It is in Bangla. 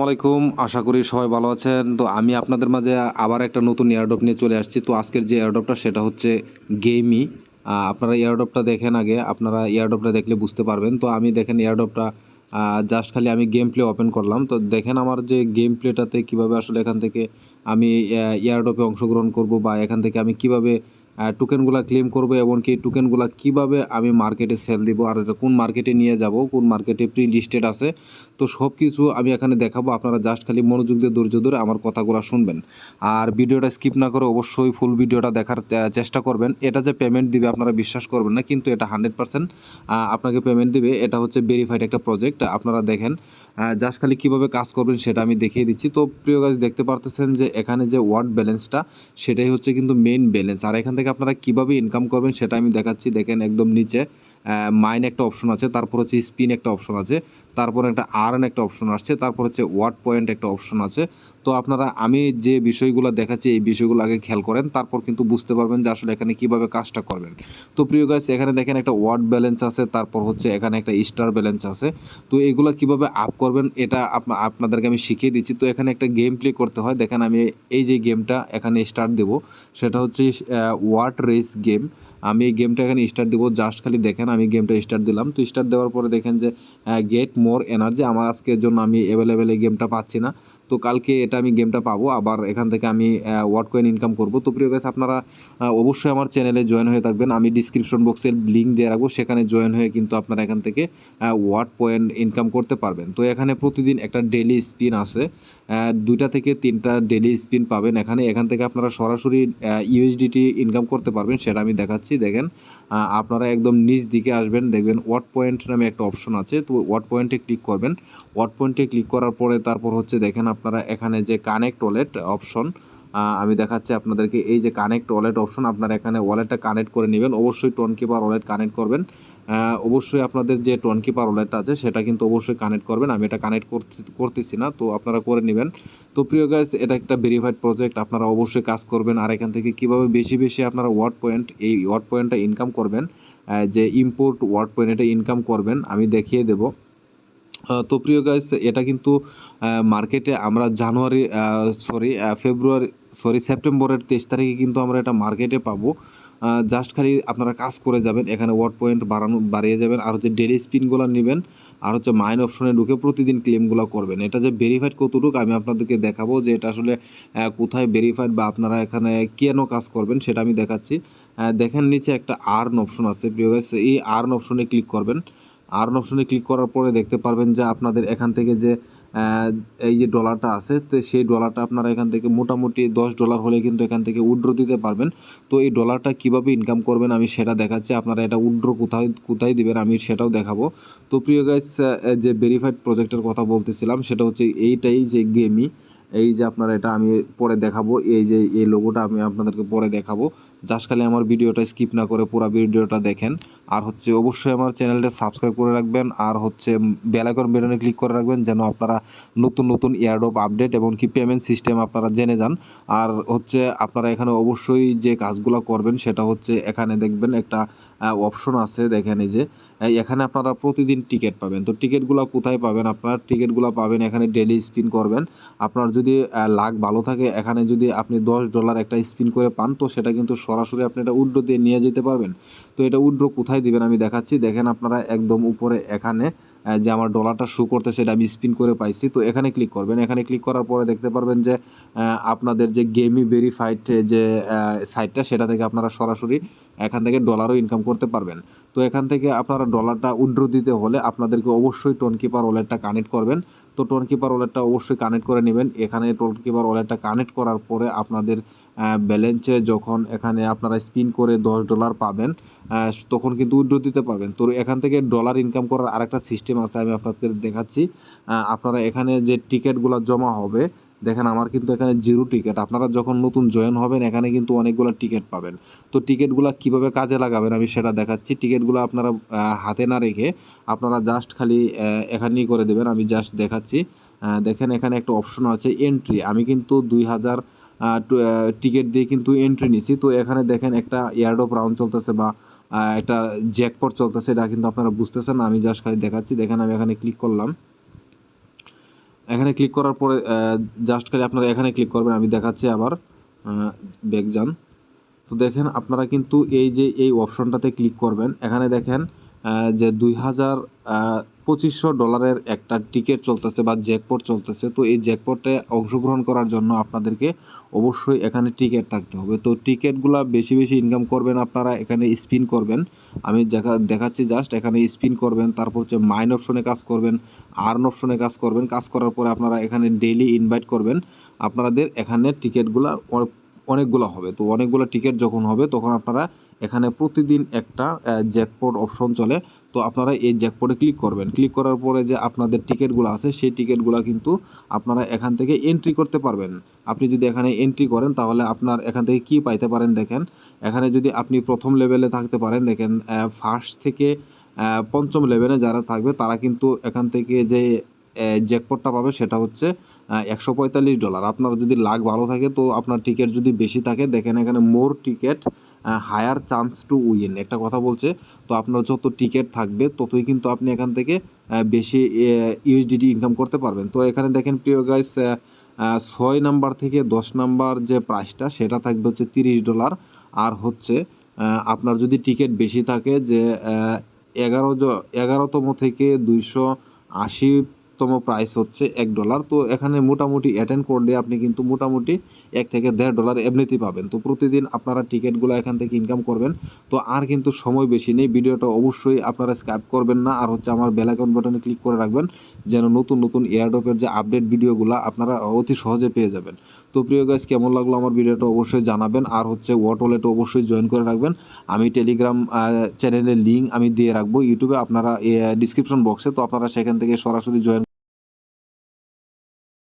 আসসালামাইকুম আশা করি সবাই ভালো আছেন। তো আমি আপনাদের মাঝে আবার একটা নতুন এয়ারড্রপ নিয়ে চলে আসছি। তো আজকের যে এয়ারডপটা সেটা হচ্ছে গেমি আপনারা এয়ারড্রপটা দেখেন আগে। আপনারা এয়ারড্রপটা দেখলে বুঝতে পারবেন। তো আমি দেখেন এয়ারড্রপটা জাস্ট খালি আমি গেম প্লে ওপেন করলাম। তো দেখেন আমার যে গেম প্লেটাতে কীভাবে আসলে এখান থেকে আমি এয়ারড্রপে অংশগ্রহণ করব বা এখান থেকে আমি কীভাবে টোকেনগুলো ক্লেম করব এমনকি টোকেনগুলো কীভাবে আমি মার্কেটে সেল দিব আর এটা কোন মার্কেটে নিয়ে যাব, কোন মার্কেটে প্রি লিস্টেড আছে, তো সব কিছু আমি এখানে দেখাবো। আপনারা জাস্ট খালি মনোযোগ দিয়ে ধৈর্য ধরে আমার কথাগুলো শুনবেন। আর ভিডিওটা স্কিপ না করে অবশ্যই ফুল ভিডিওটা দেখার চেষ্টা করবেন। এটা যে পেমেন্ট দিবে আপনারা বিশ্বাস করবেন না, কিন্তু এটা হান্ড্রেড পার্সেন্ট আপনাকে পেমেন্ট দিবে। এটা হচ্ছে ভেরিফাইড একটা প্রজেক্ট আপনারা দেখেন জাস্ট খালি কীভাবে কাজ করবেন সেটা আমি দেখিয়ে দিচ্ছি। তো প্রিয় গাছ দেখতে পারতেছেন যে এখানে যে ওয়ার্ড ব্যালেন্সটা সেটাই হচ্ছে কিন্তু মেইন ব্যালেন্স আর এখান থেকে আপনারা কীভাবে ইনকাম করবেন সেটা আমি দেখাচ্ছি। দেখেন একদম নিচে। মাইন একটা অপশন আছে, তারপর হচ্ছে স্পিন একটা অপশন আছে, তারপর একটা আর্ন একটা অপশন আসছে, তারপর হচ্ছে ওয়ার্ড পয়েন্ট একটা অপশন আছে। তো আপনারা, আমি যে বিষয়গুলো দেখাচ্ছি, এই বিষয়গুলো আগে খেয়াল করেন, তারপর কিন্তু বুঝতে পারবেন যে আসলে এখানে কীভাবে কাজটা করবেন। তো প্রিয় গাছ এখানে দেখেন একটা ওয়ার্ড ব্যালেন্স আছে, তারপর হচ্ছে এখানে একটা স্টার ব্যালেন্স আছে। তো এগুলো কীভাবে আপ করবেন, এটা আপনা- আপনাদেরকে আমি শিখিয়ে দিচ্ছি। তো এখানে একটা গেম প্লে করতে হয়, দেখেন আমি এই যে গেমটা এখানে স্টার্ট দেব, সেটা হচ্ছে ওয়ার্ড রেস গেম আমি এই গেমটা এখানে স্টার্ট দিব জাস্ট খালি দেখেন আমি গেমটা স্টার্ট দিলাম। তো স্টার্ট দেওয়ার পরে দেখেন যে গেট মোর এনার্জি আমার আজকের জন্য আমি অ্যাভেলেবেল এই গেমটা পাচ্ছি না। তো কালকে এটা আমি গেমটা পাবো। আবার এখান থেকে আমি ওয়ার্ড কয়েন ইনকাম করব। তো প্রিয় গাছ আপনারা অবশ্যই আমার চ্যানেলে জয়েন হয়ে থাকবেন। আমি ডিসক্রিপশন বক্সে লিঙ্ক দিয়ে রাখব। সেখানে জয়েন হয়ে কিন্তু আপনারা এখান থেকে ওয়ার্ড পয়েন্ট ইনকাম করতে পারবেন। তো এখানে প্রতিদিন একটা ডেলি স্পিন আসে। দুইটা থেকে তিনটা ডেলি স্পিন পাবেন এখানে। এখান থেকে আপনারা সরাসরি ইউএসডিটি ইনকাম করতে পারবেন, সেটা আমি দেখাচ্ছি। দেখেন আপনারা একদম নিচ দিকে আসবেন, দেখবেন ওয়াট পয়েন্ট নামে একটা অপশন আছে, তো ওয়াট পয়েন্টে ক্লিক করবেন। ওয়াট পয়েন্টে ক্লিক করার পরে তারপর হচ্ছে দেখেন আপনারা এখানে যে কানেক্ট ওয়ালেট অপশন আমি দেখাচ্ছি আপনাদেরকে, এই যে কানেক্ট ওয়ালেট অপশন আপনারা এখানে ওয়ালেটটা কানেক্ট করে নেবেন। অবশ্যই টোন কিপার ওয়ালেট কানেক্ট করবেন। অবশ্যই আপনাদের যে টোন কিপার ওয়ালেটটা আছে, সেটা কিন্তু অবশ্যই কানেক্ট করবেন। আমি এটা কানেক্ট করতে, করতেছি না, তো আপনারা করে নেবেন। তো প্রিয় গাইস এটা একটা ভেরিফাইড প্রজেক্ট আপনারা অবশ্যই কাজ করবেন। আর এখান থেকে কীভাবে বেশি বেশি আপনারা ওয়ার্ড পয়েন্ট এই ওয়ার্ড পয়েন্টটা ইনকাম করবেন যে ইম্পোর্ট ওয়ার্ড পয়েন্ট এটা ইনকাম করবেন, আমি দেখিয়ে দেব। তো প্রিয় গাইস এটা কিন্তু মার্কেটে আমরা জানুয়ারি সরি ফেব্রুয়ারি সরি সেপ্টেম্বরের তেইশ তারিখে কিন্তু আমরা এটা মার্কেটে পাবো। জাস্ট খালি আপনারা কাজ করে যাবেন এখানে ওয়ার্ড পয়েন্ট বাড়ানো বাড়িয়ে যাবেন আর হচ্ছে ডেলি স্পিনগুলো নেবেন আর হচ্ছে মাইন অপশনে ঢুকে প্রতিদিন ক্লেমগুলো করবেন। এটা যে ভেরিফাইড কতটুকু আমি আপনাদেরকে দেখাবো যে এটা আসলে কোথায় ভেরিফাইড বা আপনারা এখানে কেন কাজ করবেন সেটা আমি দেখাচ্ছি। দেখেন নিচে একটা আর্ন অপশন আছে প্রিয় guys, এই আর্ন অপশনে ক্লিক করবেন। আর্ন অপশনে ক্লিক করার পরে দেখতে পারবেন যে আপনাদের এখান থেকে যে এই যে ডলারটা আছে, তো সেই ডলারটা আপনারা এখান থেকে মোটামুটি দশ ডলার হলে কিন্তু এখান থেকে উইড্রো দিতে পারবেন। তো এই ডলারটা কীভাবে ইনকাম করবেন আমি সেটা দেখাচ্ছি। আপনারা এটা উইড্রো কোথায় কোথায় দিবেন আমি সেটাও দেখাবো। তো প্রিয় গাইস যে ভেরিফাইড প্রজেক্টের কথা বলতেছিলাম, সেটা হচ্ছে এইটাই যে গেমি এই যে আপনারা এটা আমি পরে দেখাবো। এই যে এই লোগোটা আমি আপনাদেরকে পরে দেখাবো। জাস্ট খালি আমার ভিডিওটা স্কিপ না করে পুরো ভিডিওটা দেখেন। আর হচ্ছে অবশ্যই আমার চ্যানেলটা সাবস্ক্রাইব করে রাখবেন, আর হচ্ছে বেলাইকন বেটনে ক্লিক করে রাখবেন যেন আপনারা নতুন নতুন এয়ারড্রপ আপডেট এবং কি পেমেন্ট সিস্টেম আপনারা জেনে যান। আর হচ্ছে আপনারা এখানে অবশ্যই যে কাজগুলো করবেন সেটা হচ্ছে এখানে দেখবেন একটা অপশন আছে দেখেন এই যে এখানে আপনারা প্রতিদিন টিকিট পাবেন। তো টিকিটগুলো কোথায় পাবেন আপনারা? টিকিটগুলো পাবেন এখানে ডেলি স্পিন করবেন। আপনার যদি লাখ ভালো থাকে, এখানে যদি আপনি দশ ডলার একটা স্পিন করে পান, তো সেটা কিন্তু সরাসরি আপনি এটা উড্রো দিয়ে নিয়ে যেতে পারবেন। তো এটা উড্রো কোথায় দিবেন, আমি দেখাচ্ছি। দেখেন আপনারা একদম উপরে এখানে যে আমার ডলারটা শু করতে সেটা আমি স্পিন করে পাইছি। তো এখানে ক্লিক করবেন। এখানে ক্লিক করার পরে দেখতে পারবেন যে আপনাদের যে গেমি ভেরিফাইড যে সাইটটা সেটা থেকে আপনারা সরাসরি এখান থেকে ডলারও ইনকাম করতে পারবেন। তো এখান থেকে আপনারা ডলারটা উইড্রো দিতে হলে আপনাদেরকে অবশ্যই টোন কিপার ওয়ালেটটা কানেক্ট করবেন। তো টোন কিপার ওয়ালেটটা অবশ্যই কানেক্ট করে নেবেন। এখানে টোন কিপার ওয়ালেটটা কানেক্ট করার পরে আপনাদের ব্যালেন্সে যখন এখানে আপনারা স্পিন করে দশ ডলার পাবেন তখন কিন্তু উইড্রো দিতে পারবেন। তো এখান থেকে ডলার ইনকাম করার আরেকটা সিস্টেম আছে আমি আপনাদের দেখাচ্ছি। আপনারা এখানে যে টিকিটগুলো জমা হবে দেখেন, আমার কিন্তু এখানে জিরো টিকিট আপনারা যখন নতুন জয়েন হবেন, এখানে কিন্তু অনেকগুলো টিকিট পাবেন। তো টিকিটগুলো কীভাবে কাজে লাগাবেন আমি সেটা দেখাচ্ছি। টিকিটগুলো আপনারা হাতে না রেখে আপনারা জাস্ট খালি এখানেই করে দেবেন। আমি জাস্ট দেখাচ্ছি। দেখেন, এখানে একটা অপশন আছে এন্ট্রি আমি কিন্তু দুই হাজার টিকিট দিয়ে কিন্তু এন্ট্রি নিছি। তো এখানে দেখেন, একটা এয়ারড্রপ রাউন্ড চলতেছে বা একটা জ্যাকপট চলতেছে। এটা কিন্তু আপনারা বুঝতেছেন আমি জাস্ট খালি দেখাচ্ছি। দেখেন, আমি এখানে ক্লিক করলাম। এখানে ক্লিক করার পরে জাস্ট খালি আপনারা এখানে ক্লিক করবেন, আমি দেখাচ্ছি আবার ব্যাক যান তো দেখেন, আপনারা কিন্তু এই যে, এই অপশনটাতে ক্লিক করবেন, এখানে দেখেন যে দুই হাজার পঁচিশশো ডলারের একটা টিকিট চলতেছে বা জ্যাকপট চলতেছে, তো এই জ্যাকপটে অংশগ্রহণ করার জন্য আপনাদেরকে অবশ্যই এখানে টিকিট থাকতে হবে। তো টিকিটগুলা বেশি বেশি ইনকাম করবেন আপনারা, এখানে স্পিন করবেন। আমি দেখা, দেখাচ্ছি জাস্ট এখানে স্পিন করবেন, তারপর হচ্ছে মাইন অপশনে কাজ করবেন আর্ন অপশনে কাজ করবেন। কাজ করার পরে আপনারা এখানে ডেইলি ইনভাইট করবেন। আপনাদের এখানে টিকিটগুলা অনেকগুলো হবে। তো অনেকগুলো টিকিট যখন হবে, তখন আপনারা এখানে প্রতিদিন একটা জ্যাকপট অপশন চলে। তো আপনারা এই জ্যাকপটে ক্লিক করবেন। ক্লিক করার পরে যে আপনাদের টিকিটগুলো আছে, সেই টিকিটগুলো কিন্তু আপনারা এখান থেকে এন্ট্রি করতে পারবেন। আপনি যদি এখানে এন্ট্রি করেন, তাহলে আপনার এখান থেকে কি পাইতে পারেন দেখেন। এখানে যদি আপনি প্রথম লেভেলে থাকতে পারেন, দেখেন ফার্স্ট থেকে পঞ্চম লেভেলে যারা থাকবে, তারা কিন্তু এখান থেকে যে জ্যাকপটটা পাবে, সেটা হচ্ছে একশো পঁয়তাল্লিশ ডলার আপনার যদি লাখ ভালো থাকে, তো আপনার টিকিট যদি বেশি থাকে, দেখেন এখানে more ticket higher chance to win একটা কথা বলছে, তো আপনার যত টিকিট থাকবে, ততই কিন্তু আপনি এখান থেকে বেশি ইউএসডিটি ইনকাম করতে পারবেন। তো এখানে দেখেন প্রিয় গাইস ছয় নাম্বার থেকে দশ নাম্বার যে প্রাইসটা সেটা থাকবে হচ্ছে তিরিশ ডলার আর হচ্ছে আপনার যদি টিকিট বেশি থাকে যে এগারো এগারোতম থেকে দুইশো আশি আশিতম প্রাইস হচ্ছে এক ডলার তো এখানে মোটামুটি অ্যাটেন্ড করলে আপনি কিন্তু মোটামুটি এক থেকে দেড় ডলার এমনিতেই পাবেন। তো প্রতিদিন আপনারা টিকিটগুলো এখান থেকে ইনকাম করবেন। তো আর কিন্তু সময় বেশি নেই। ভিডিওটা অবশ্যই আপনারা স্ক্যাপ করবেন না। আর হচ্ছে আমার বেল আইকন বাটনে ক্লিক করে রাখবেন, যেন নতুন নতুন এয়ারড্রপের যে আপডেট ভিডিওগুলো আপনারা অতি সহজে পেয়ে যাবেন। তো প্রিয় গাইস কেমন লাগল আমার ভিডিওটা অবশ্যই জানাবেন। আর হচ্ছে ওয়াট ওয়ালেট অবশ্যই জয়েন করে রাখবেন। আমি টেলিগ্রাম চ্যানেলের লিঙ্ক আমি দিয়ে রাখব। ইউটিউবে আপনারা ডিসক্রিপশন বক্সে তো আপনারা সেখান থেকে সরাসরি জয়েন